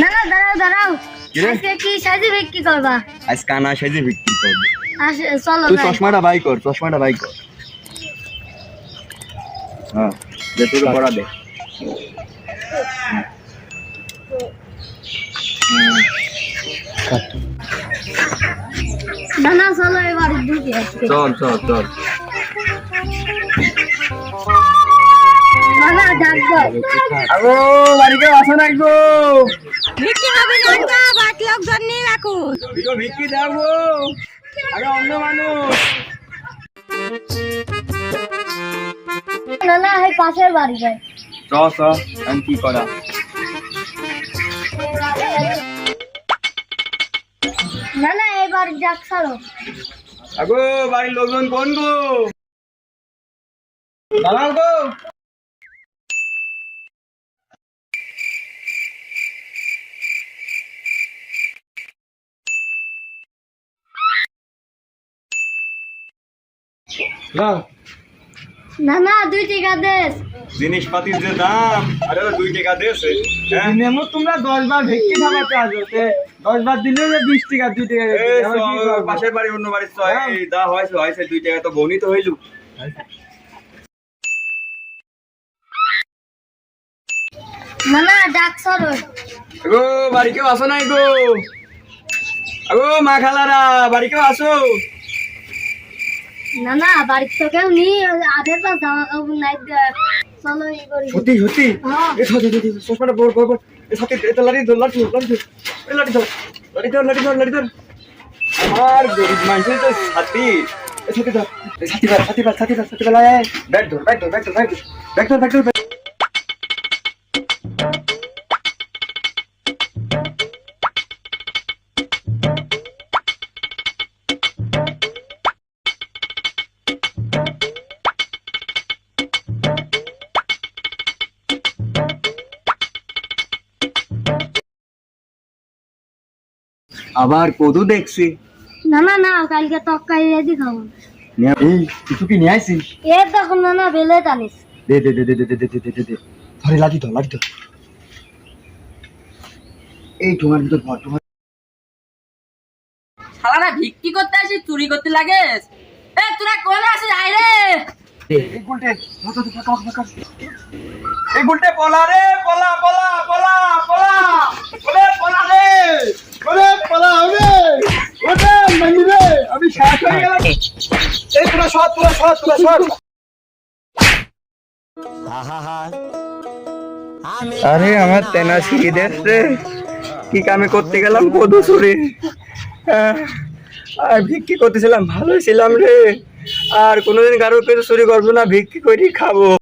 না না দাঁড়াও। দাঁড়াও? আজকে কি সাজি বিক্রি করবা? আজ কানা সেজে বিক্রি করবে। চলো তুই চশমাটা বাই কর চশমাটা বাই কর। হ্যাঁ দে তোর দে না না চলো এবার ঢুকি আজকে। চল চল চল। না না আগো বাড়িতে আসো না গো ভিক্ষি হবে না বাকি লোকজন নিয়ে রাখুন দিগো ভিক্ষি দাও গো। আরে অন্য মানুষ। না না এই পাশের বাড়ি যাই। চ চ আমি কি করা? না না এবার যাক ছাড়ো আগো বাড়ির লোকজন কোন গো? দাঁড়াও গো। দাও না না দুই টাকা দেশ জিনিসপাতির যে দাম আরে দুই টাকা দিয়েছে হ্যাঁ? নেমো তোমরা দশ বার ভেটকি খাওয়াতে আসো দশ বার দিলে যে বিশ টাকা দুই টাকা এই আমরা কি চ, করব? পাশের বাড়ি অন্য বাড়ির ছয় দা হয়েছে হয়েছে দুই টাকা তো বনি তো হইলু। না না ডাক ছাড়ো আগো বাড়ি কেউ আসো নাই গো। আগো মা খালারা বাড়ি কেউ আসো। না না বাড়ির তো কেউ নেই আধের পাশ জামা কাপড় নাই চলো ই করি সত্যি সত্যি? হ্যাঁ। এ সত্যি সত্যি চশমাটা পর পর পর এ সত্যি এটা লাড়ি ধর লাড়ি ধর লাড়ি ধর। লাড়ি ধর লাড়ি ধর লাড়ি ধর লাড়ি ধর। আমার গরিব মানুষের তো সাথী এ সাথী ধর সাথী ধর সাথী ধর সাথী ধর সাথী ধর এই, ধর ব্যাগ ধর ব্যাগ ধর ব্যাগ ধর ব্যাগ ধর। আবার কদু দেখছি। না না না কালকে তক্কাই রেডি খাব। এই কিছু কি নিয়ে আইছিস? এর তখন না না বেলে জানিস। দে দে দে দে দে দে দে দে দে দে। ধরে লাঠি ধর লাঠি ধর। এই তোমার ভিতর ভর তোমার শালারা ভিক্ষি করতে আসি চুরি করতে লাগে এ তোরা কোন আসিস আয় রে। এই গুলটে এই গুলটে পলা রে পলা পলা ওরে পলা রে ওরে পলা হবে ওরে মানি রে আমি শেষ হয়ে গেলাম আরে আমার তেনা সিঁড়ি দেখছে কি কামে করতে গেলাম কদু সুরে আর ভিক্ষি করতেছিলাম, ভালোই ছিলাম রে। আর কোনোদিন কারোর কাছে চুরি করব না, ভিক্ষি করি খাব।